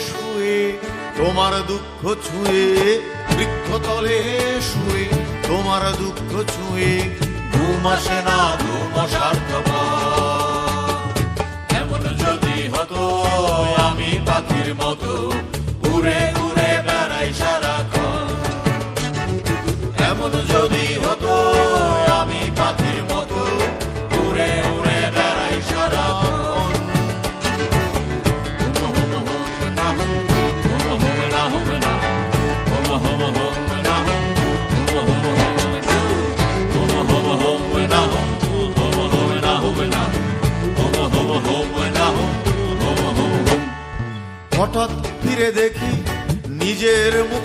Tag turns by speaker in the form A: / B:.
A: শুয়ে, তোমার দুঃখ ছুঁয়ে, বৃক্ষ তলে শুয়ে, তোমার দুঃখ ছুঁয়ে,
B: ঘুম আসে না, ঘুম এমন যদি হতো, আমি পাখির মতো
A: হঠাৎ ফিরে দেখি নিজের মুখ